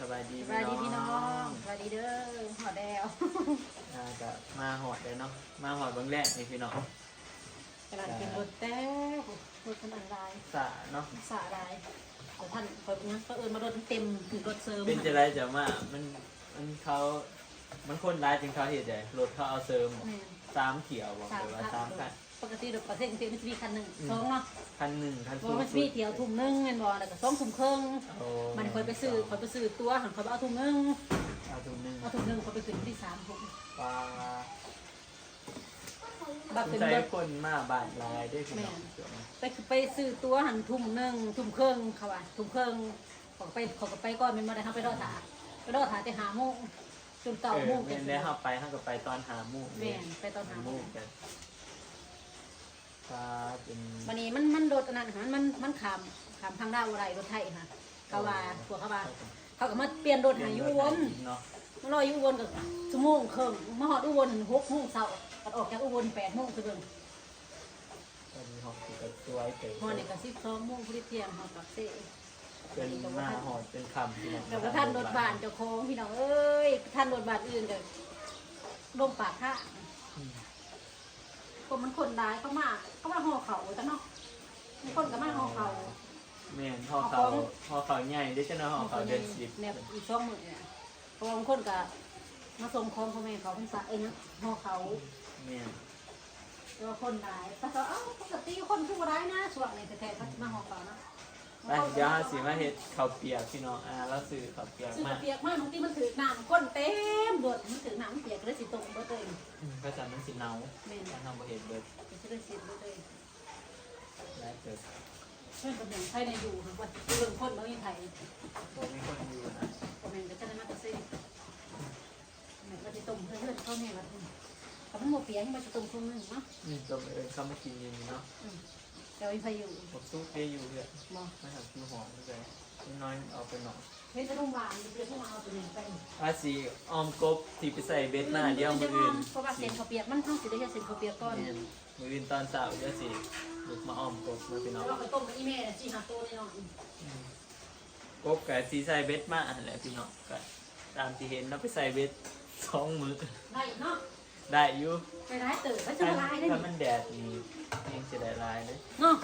สบายดีสวัสดีพี่น้องสวัสดีเด้อหอดแดวอ่าก็มาหอดเลยเนาะ มาหอดเบางแรกนี่พี่น้องกำลังเป็นรถแต้วรถขนาดลายสะเนาะสาลายแต่ท่านคอยเป็นยังก็เอิญมารถเต็มถึงรถเสริมเป็นจะไรจะมา มัน มันเขา มันคนร้ายจริงเขาเหตุใหญ่รถเขาเอาเสริมแม่นสามเขียวบอกสาเลมยว่าคัสานมคัน ปกติรถประเทศจริงๆมันจะมีคันหนึ่งสองเนาะคันหนึ่งคันเพสูราะงมันจะมีเดียวทุ่มหนึงเงินบอลแล้วก็สองทุ่มครึ่งโอ้ มันคอยไปซื้อคอยไปซื้อตัวหันคอยไปเอาทุ่มหนึงเอาถุงหนึ่งเอาทุ่มหนึงคอยไปขึ้นที่สามทุ่มปลาบักสขึ้นนใจรถคนมาบาดลายด้วยพี่น้องไปไปซื้อตัวหันทุ่มหนึงทุ่มครึ่งเขาว่าทุ่มครึ่งเขอไปเขอก็ไปก่อนแมันมาได้เขาไปรอถาไปรอถาแต่หาโมงจนเก่าเออโมงเม่นได้เข้าไปเข้ากับไปตอนหาหมู่แม่นไปตอนหาโมหมู่งกัน ปลาเป็นวันนี้มันมันโดดอันนั้นค่ะมันมันขามขามทางดาวอะไรรถไทยค่ะกะว่าพวกเขาว่าเขาก็มาเปลี่ยนรถใหายุวนเนาะมารออยู่อุบลกับชั่วโมงครึ่งมาหอดอุบลหกโมงเช้าตัดออกจากอุบลแปดโมงคือเบิ่งตอนนี้หอบกับตัวไอ้เต๋หอดเนี่ยก็สิบสองโมงพอดีเที่ยงหอดปักเซ่เป็นมาหอดเป็นคำพี่น้องกับท่านรถบานเจ้าของพี่น้องเอ้ยท่านรถบานอื่นก็ลงปากท่าอืมคนมันคนร้ายเขามา เขามาห่อเขาแต่เนาะมีคนก็มาห่อเขาแม่นห่อเขาห่อเขาใหญ่ได้ใช่ไหมห่อเขาเดือนสิบเนี่ยอีกช่องมือเนี่ยเพราะบางคนก็มาส่งของพ่อแม่เขาเป็นสะเองนะห่อเขาแม่นแล้วคนร้ายแต่ก็เอ้าปกติคนทุกร้ายนะส่วนนี้แต่แท้ๆเขาจะมาห่อเขานะไปเดี๋ยวหาสีมาเห็ดข้าวเปียกพี่น้องอ่าแล้วซื้อข้าวเปียกซื้อมาเปียกมากบางทีมันถือน้ำก้นเต็มโดดมันถือน้ำเปียกเลยสิตกเบิดเลยอืมก็จะมันสิเนาแม่น ถ้าทำบ่เห็ดเบิด จะได้สิเบิดเลยได้เกิดเพื่อนกับอย่างไทยในอยู่ค่ะว่าเรื่องคนบางทีไทยบ่มีคนอยู่นะก็แม่นก็จะได้มาตะเซ่แม่ก็จะต้มเพื่อนๆเข้าแม่มาทุ่มกับมันหมดเปียกให้มันจะต้มครึ่งนึงเนาะอืมตัวเองเขามากินอยังนี้เนาะเดี๋ยวอีพายุผมสู้เปียอยู่เลยมองไม่ทำคิวหอมเลยน้อยเอาไปหน่อยเห็นจะรุ่งหวานเดี๋ยวพวกเราเอาไปเลี้ยงไปภาษีออมกบที่ไปใส่เบ็ดมาเดี๋ยวมืออื่นเพราะว่าเส้นข้าวเปียกมันต้องสิได้แค่เส้นข้าวเปียกก่อนแม่นมืออื่นตอนเช้าเดี๋ยวสิลุกมาออมกบมาพี่น้องแล้วเราไปต้มกับอีแม่สี่ห้าตัวแน่นอนกบกับสีใส่เบ็ดมาอะไรพี่น้องก็ตามที่เห็นเราไปใส่เบ็ดสองมือได้เนาะได้อยู่ไปร้ายเติบแล้วจะถ้ามาลายได้ถ้ามันแดดนี่เองจะได้ลายเลยเนาะ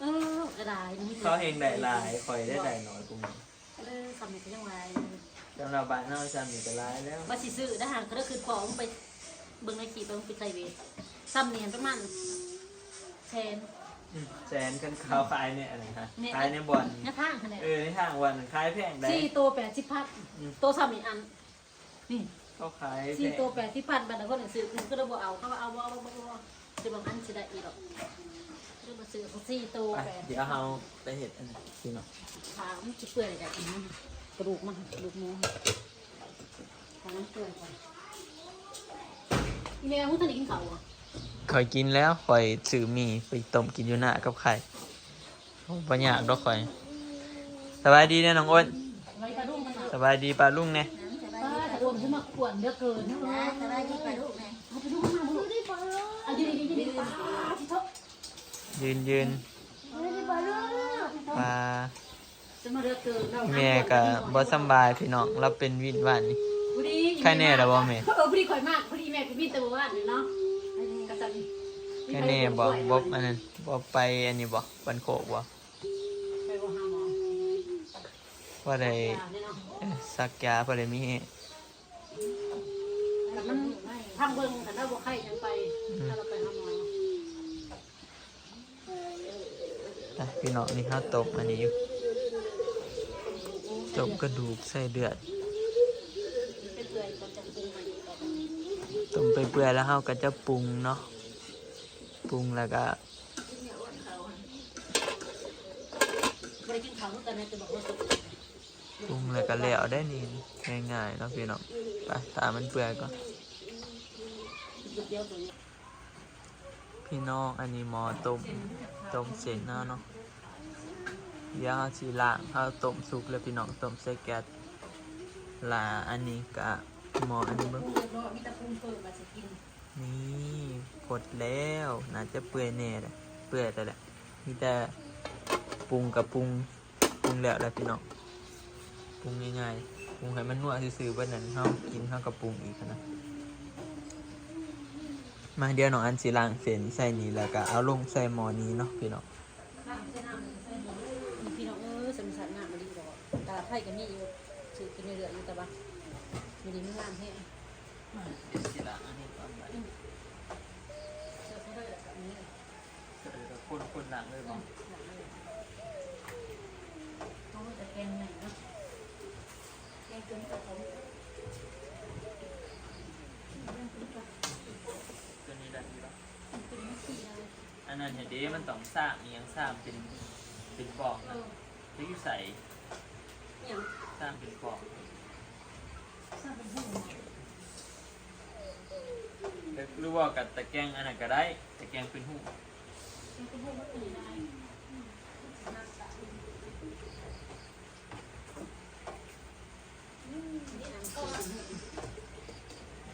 เออกระดาษนี่เขาเองได้ลายคอยได้ได้น้อยกูมีเออสำเร็จยังไงสำหรับบ้านเราจะมีแต่ลายแล้วมาสิซื้อได้ห่างก็คือของไป เบิ่งในขีเบิ่งไปใส่เวทซ้ำเนียนประมาณแทนอืมแสนกันขาวขายเนี่ยอะไรฮะเนี่ยขายในบ่อนหน้าทางคะแนนเออในทางวันขายแพงได้สี่ตัวแปดสิบพันอืมตัวซ้ำอีกอันนี่เขาขายแพสี่งตัวแปดสิบพันบาทคนหนึ่งซื้อคือก็เลยบอกเอาเขาว่าเอาเอาเอาเอาเอาจะบางอันสิได้อีกหรอกจะมาซื้อเขาสี่ตัวไปแปดเดี๋ยวเราไปเห็ดอันนี้พี่น้องขามันจะเปื่อยอะไรกันนะกระดูกมันกระดูกหมูขามันเปื่อยก่อน อีเมลคุณท่านได้กินข้าวเหรอคอยกินแล้วคอยซื้อหมีไปต้มกินอยู่หน้ากับไข่ปัญญากดอกคอย สบายดีเนี่ยน้องอ้นไว้ปลาดุ้งกันหน่อยสบายดีปลาลุงเนี่ยป้าแต่อ้วนขึ้นมาขวนเยอะเกินนะสบายดีป่ะลูกแม่เอาไปดูข้างหน้าดูดิป้าอะยืนยืนยืนป้าที่ชอบยืนยืนสบายดีป่ะลูกปลาจะมาเยอะเกินเราแม่กับบอสำบายพี่น้องเราเป็นวินวันนี่พอดีใครแน่ล่ะบ่แม่เออพอดีข่อยมากพอดี แม่ไปบินตัวว่านเนาะกระสันแค่นี้บอกบอกอันนั้นบอกไปอันนี้บอกบันโคกบอกไปบ่หาหมอว่าได้ยาเนี่ยเนาะเอ่อสักยาพอได้มีให้แต่มันทางเบิ่งแต่ถ้าบ่ไข้ยังไปถ้าเราไปหาหมออะพี่น้องนี่เขาตบอันนี้อยู่ตบกระดูกใส่เดือด เป็นเปื่อยก่อนจะปรุงมันก่อน ต้มไปเปื่อยแล้วเขาก็จะปรุงเนาะปรุงแล้วก็ปรุงแล้วก็แล้วได้นี่ง่ายๆเนาะพี่น้องไปตามันเปื่อยก่อนพี่น้องอันนี้หมอต้มต้มเสร็จแล้วเนาะเดี๋ยวเขาสิล้างเขาต้มสุกแล้วพี่น้องต้มใส่แก๊สลาอันนี้กะ หมออันนี้เบิ้งนี่กดแล้วน่าจะเปื่อยแน่เลยเปื่อยแต่แหละมีแต่ปรุงกับปรุงปรุงแล้วแหละพี่น้องปรุงง่ายๆปรุงให้มันนัวซื่อๆเบิ่นั้นเฮากินเฮาก็ปรุงอีกนะมาเดี๋ยวน้องอันสิล้างเส้นใส่นี่แล้วก็เอาลงใส่หม้อนี้เนาะพี่น้องพี่น้องเออสมสันงามาดีดอกตลาดไทยก็มีอยู่ซื้อกินเรื่อยอยู่แต่ว่า มีดีไม่งามแท้เดี๋ยวสิล้างอันนี้ก่อนบัดนี้เสื้อเขาได้แบบนี้เลยเดี๋ยวคนคนล้างเลยบ่เขาจะแกงไหนเนาะแกงเกินกับผมตัวนี้ได้อยู่แล้วเป็นไม่ขี้เลยอันนั้นเห็นดิมันต้องสร้างอีหยังสร้างเป็นเป็นปอกเอนะอที่อยู่ใส่เนี่ยสร้างเป็นปอกสร้างเป็นห้อง หรือว่ากับตะแกรงอันนั้นก็ได้ ตะแกรงเป็นหูเป็นห้องด้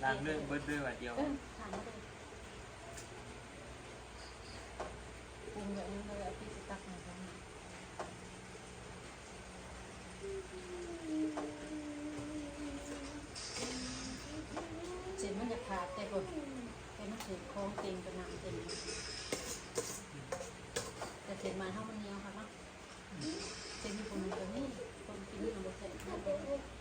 ล้างเรื่องเบิดด้วยว่าเดียวเออถามมาเลยปรุงแบบนี้เลยพี่จะตักมาทำเสร็จมันจะ ขาดแต่ก่อนแต่มันถือคล้องเต็มกระนำเต็มแต่เสร็จมาเท่ามันเนียวค่ะเนาะเต็มอยู่คนนึงก็นี่คนกินนี่มันเสร็จ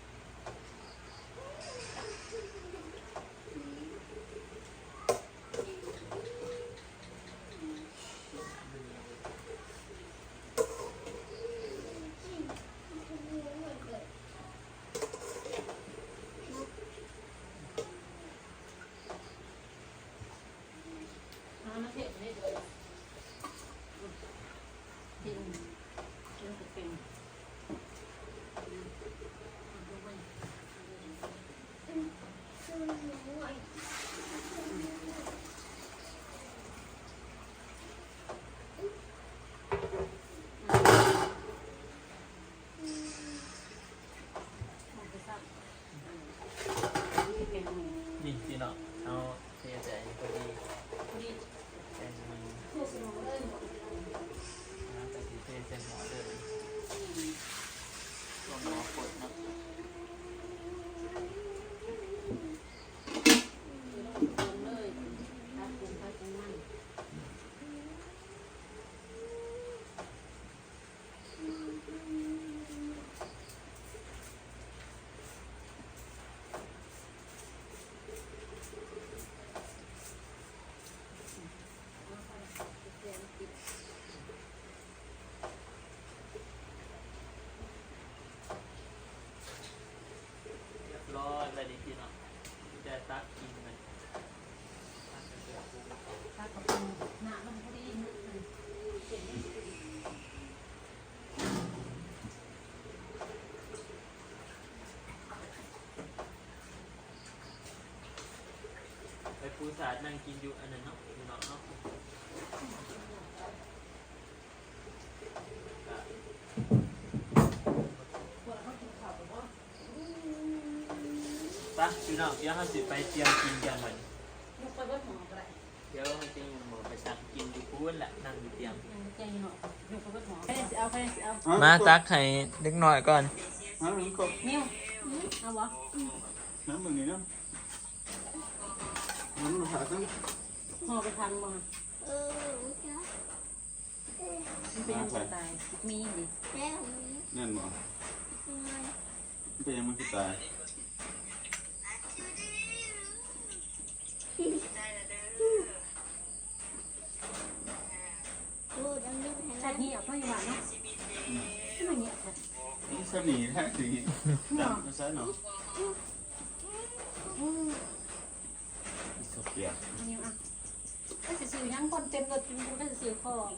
ปูสาดนั่งกินอยู่อันนั้นเนาะพี่น้องเนาะเนข้าวแบบว่าไปพี่น้องเดี๋ยวเราสิไปเตรียมกินกันมันยกไปเบิดหมอก็ได้เดี๋ยวเราจะอยู่หมอไปสั่งกินอยู่พูนแหละนั่งอยู่เตรียม ยังแจ้งหน่อยยกไปเบิดหมอใครสิเอาใครสิเอามาตักให้เล็กน้อยก่อน น้ำมึงก็นิ้วเอาวะน้ำมึงนี่น้ำ น้ำมึงหาตั้งห่อไปทางมาเออจ้ะมันเป็นยังไงตายมีดิแล้วนั่นบ่มันเป็นยังมันคือตายดูดังนี้ให้ชาตินี้เอาพ่ออยู่บ้านเนาะที่มันเงียบค่ะนี่สนีแท้สิดำไม่ใช่เนาะส เปียกอันนี้อะก็สิซื้อยังคนเต็มรถกินก็สิซื้อของ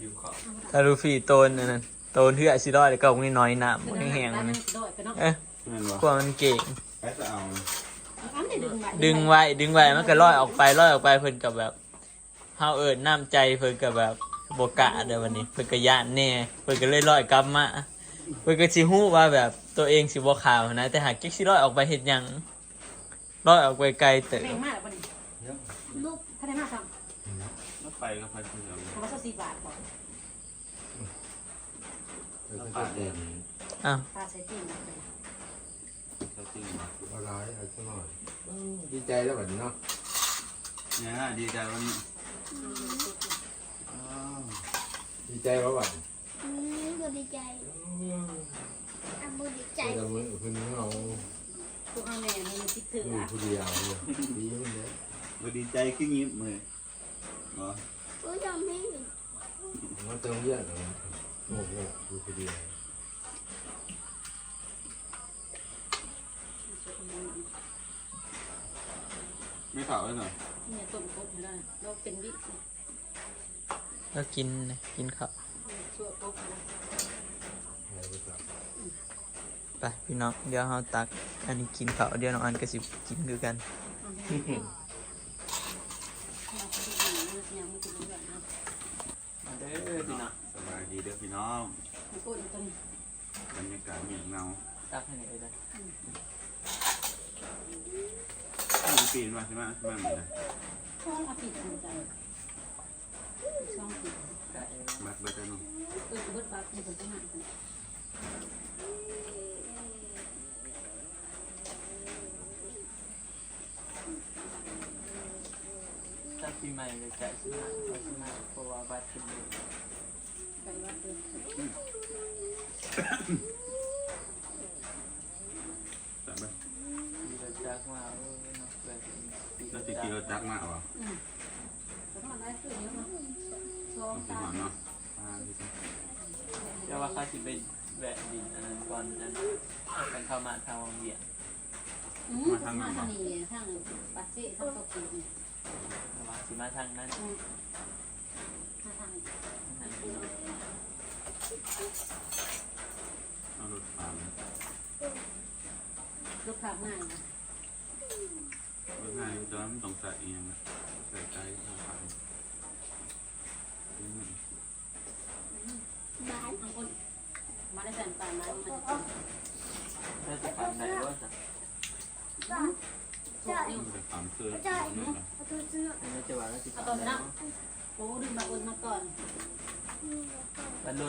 อยู่ขอบถ้ารูฟีโตนอันนั้นโตนเทือสิร้อยแล้วก็มีน้อยหนามแห้งๆมัมันนโดดไปเนาะเอ๊ะนั่นบ่กว่ามันเก่งไอ้จะเอาอันนี้ดึงไว้ดึงไว้ดึงไว้มันก็ลอยออกไปลอยออกไปเพิ่นกับแบบเฮาเอิญน้ำใจเพิ่นกับแบบบกะเด้อวันนี้ เพิ่นก็ย่านแน่เพิ่นก็เลยลอยกลับมา เพิ่นก็สิฮู้ว่าแบบตัวเองสิบ่ขาวนะ แต่หากเก๊กสิลอยออกไปเฮ็ดหยังลอยออกไปไกลเติบแรงมากเลยปะนี่ลูกถ้าได้มากทแล้วไปก็ไปเพื่อนเพราะว่าสักสี่บาทก่อนแล้วก็จะเด่นอ้าวปลาใส่ตีนไปเขาจริงเหรอละลายอะไรสักหน่อยอืมดีใจแล้วแบบนี้เนาะเนี่ยดีใจวันนี้อ้าวดีใจว่าแบบอื มก็ดีใจอะบูดีใจใจแต่มือคนนี้เอาพวกอาแม่มันคิดถึงอยู่อะผู้เดียวเนี่ยดีมันเด้อวันดีใจขึ้นยิ้มเลยเหรอกูทำให้มันเติมเยอะเลยโง่โง่อยู่ผู้เดียวไม่ข่าวเลยหน่อยเนี่ยต้มกบให้ได้เราเป็นวิแล้วกินนะกินข้าว ชั่วกบนะอะไรก็จะไปพี่น้องเดี๋ยวเราตัก อันนี้กินข้าวเดี๋ยวน้องอันก็สิกินคือกันเอาให้เราพอดีๆเนี่ยมันจะรู้แบบนะเด้อพี่น้องสบายดีเด้อพี่น้องมันก็อยู่ตรงนี้บรรยากาศเหมียงเงาตักให้หน่อยได้ไม่ปีนมาใช่ไหมใช่ไหมเหมือนกันช่องอาปิดหัวใจช่องปิดได้บักเบิดแล้วเนาะ เออเบิดบักมีคนต้องหันกันตักปีใหม่เลยจ่ายสิมาจ่ายสิมาเพราะว่าบัตรขึ้นอยู่ไปวัดเดินแต่แบบมีรถจักรมาเออเนาะแบบปีแล้วติดกิโลจักมากวะอืมแต่ถ้ามันได้ขึ้นเยอะมั้งช่องติดตาหอนเนาะอ่าดีจัง เดี๋ยวว่าเขาสิไปแวะดินอันนั้นก่อนนั้นเอากันเข้ามาทางวังเวียงอืมมาทางนี้ทางปัสเซ่ทางตะกี้เนี่ยแต่ว่าสิมาทางนั้นอืมมาทางทางนี้เอารถผ่านลูกค้าง่ายนะรถง่ายตอนนั้นต้องใส่เองนะใส่ใจเข้าไปอืม บ้าน บางคน มาได้แสนปานมามันจะถ้าจะผ่านไหนว่าจะบ้านโซ่นิ้วมันจะความเสื่อมจ่ายเนาะเอาตัวสนุกไม่จะว่าแล้วสิเอาผ่านตอนไหนนับโอ้ดึงมาอุ่นมาก่อนบรรลุ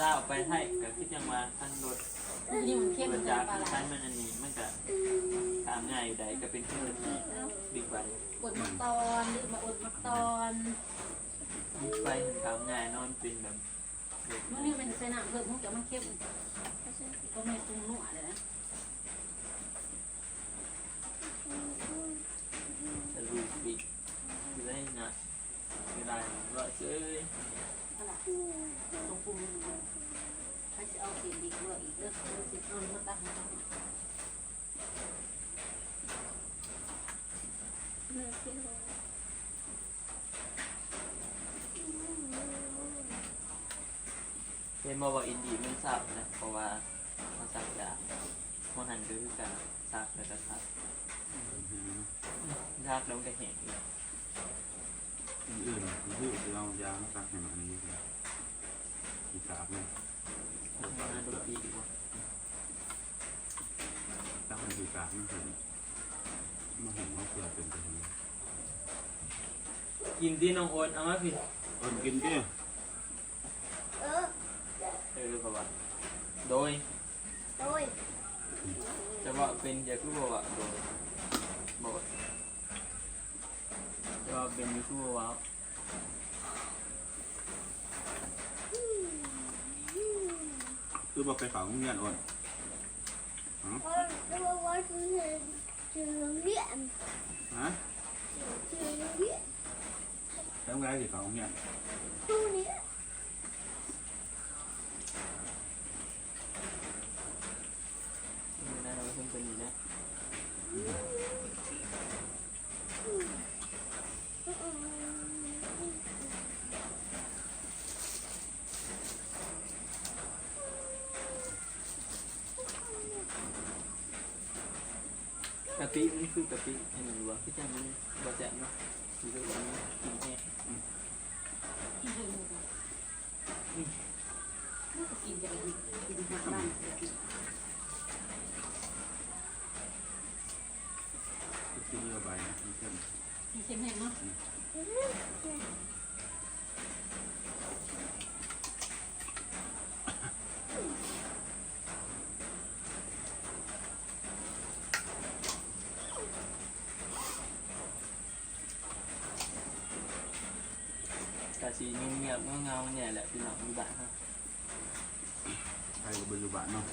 ล่าออกไปให้ก็คิดยังว่าท่านรถนี่มันเข้มเกิมัดนจะจากปลาไหลท่านมันอันนี้มันก็ตามง่ายใดก็เป็นเครื่องที่บิ๊กไบค์กดมาตอนดึงมาอุ่นมาตอนบิ๊กไบค์ตามง่ายนอนเป็นแบบเมื่อนี้เป็นเส้นหนังเพิ่มมันจะมันเข้มก็ไม่ปรุงนัวเลยนะตะลุยบิ๊กอยู่ได้นะอยู่ได้ร้อยเอ้ยอะไรต้องปรุงให้จะเอาเสียดีกว่าอีกเรื่องเรื่องสิเอามาตักมาตักมาเมื่อกี้เรา เป็นมาว่าอินดีมันสับนะเพราะว่าเขาสับจากมันหันก็คือการสับแล้วก็สับยากแล้วมันก็เห็นอีกอื่นๆคือที่เรายางตักให้มันนี้เลยอีกสามเลยทำงานดนตรีดีกว่าตั้งมันคือกาบมันเห็นมาเห็นว่าเกลือเป็นตัวนี้กินที่น้องโอ๊ตเอามาผิดคนกินดิเออ เออเพราะว่าโดยโดยจะว่าเป็นอยาคือบอก ว่าโดยบอกว่าจะว่าเป็นอยาคือบอกว่า กินจะกินหักบ้านกินเยอะไปนะกินเข้มกินเข้มแห้งเนาะกาซีเงียบๆเงาๆเนี่ยแหละพี่น้องมีบ้านครับ ไทยกับบริบาลเนาะ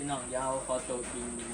边浪也，发到边。